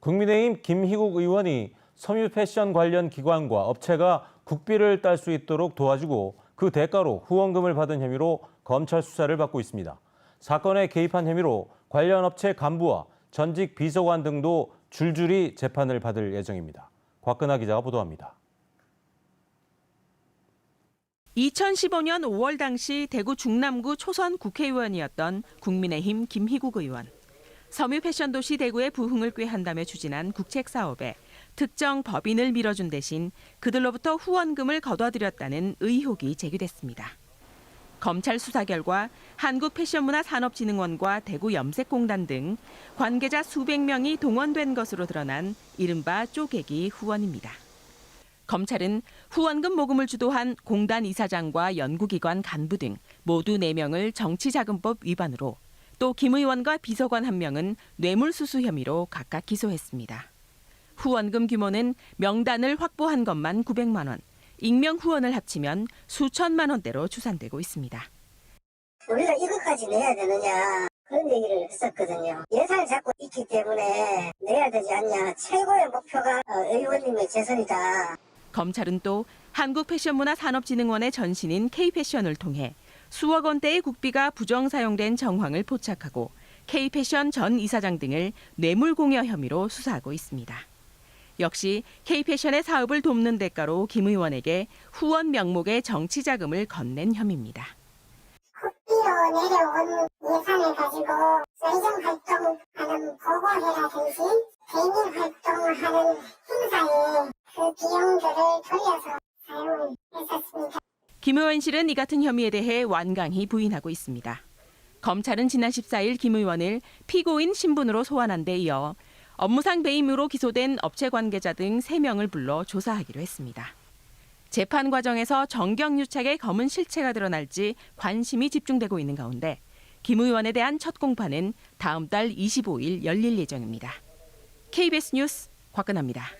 국민의힘 김희국 의원이 섬유 패션 관련 기관과 업체가 국비를 딸 수 있도록 도와주고 그 대가로 후원금을 받은 혐의로 검찰 수사를 받고 있습니다. 사건에 개입한 혐의로 관련 업체 간부와 전직 비서관 등도 줄줄이 재판을 받을 예정입니다. 곽근아 기자가 보도합니다. 2015년 5월 당시 대구 중남구 초선 국회의원이었던 국민의힘 김희국 의원. 섬유 패션 도시 대구의 부흥을 꾀한다며 추진한 국책 사업에 특정 법인을 밀어준 대신 그들로부터 후원금을 거둬들였다는 의혹이 제기됐습니다. 검찰 수사 결과 한국 패션문화 산업진흥원과 대구 염색공단 등 관계자 수백 명이 동원된 것으로 드러난 이른바 쪼개기 후원입니다. 검찰은 후원금 모금을 주도한 공단 이사장과 연구기관 간부 등 모두 4명을 정치자금법 위반으로 또 김 의원과 비서관 1명은 뇌물수수 혐의로 각각 기소했습니다. 후원금 규모는 명단을 확보한 것만 900만 원, 익명 후원을 합치면 수천만 원대로 추산되고 있습니다. 우리가 이것까지 내야 되느냐 그런 얘기를 했었거든요. 예산을 잡고 있기 때문에 내야 되지 않냐. 최고의 목표가 어, 의원님의 재선이다. 검찰은 또 한국패션문화산업진흥원의 전신인 K패션을 통해 수억 원대의 국비가 부정 사용된 정황을 포착하고 K패션 전 이사장 등을 뇌물 공여 혐의로 수사하고 있습니다. 역시 K패션의 사업을 돕는 대가로 김 의원에게 후원 명목의 정치 자금을 건넨 혐의입니다. 국비로 내려온 예산을 가지고 의정 활동하는 보고회라든지 대민 활동을 하는 행사에 그 비용들을 돌려서 사용을 했었습니다. 김 의원 실은 이 같은 혐의에 대해 완강히 부인하고 있습니다. 검찰은 지난 14일 김 의원을 피고인 신분으로 소환한 데 이어 업무상 배임으로 기소된 업체 관계자 등 3명을 불러 조사하기로 했습니다. 재판 과정에서 정경유착의 검은 실체가 드러날지 관심이 집중되고 있는 가운데 김 의원에 대한 첫 공판은 다음 달 25일 열릴 예정입니다. KBS 뉴스 곽근아입니다.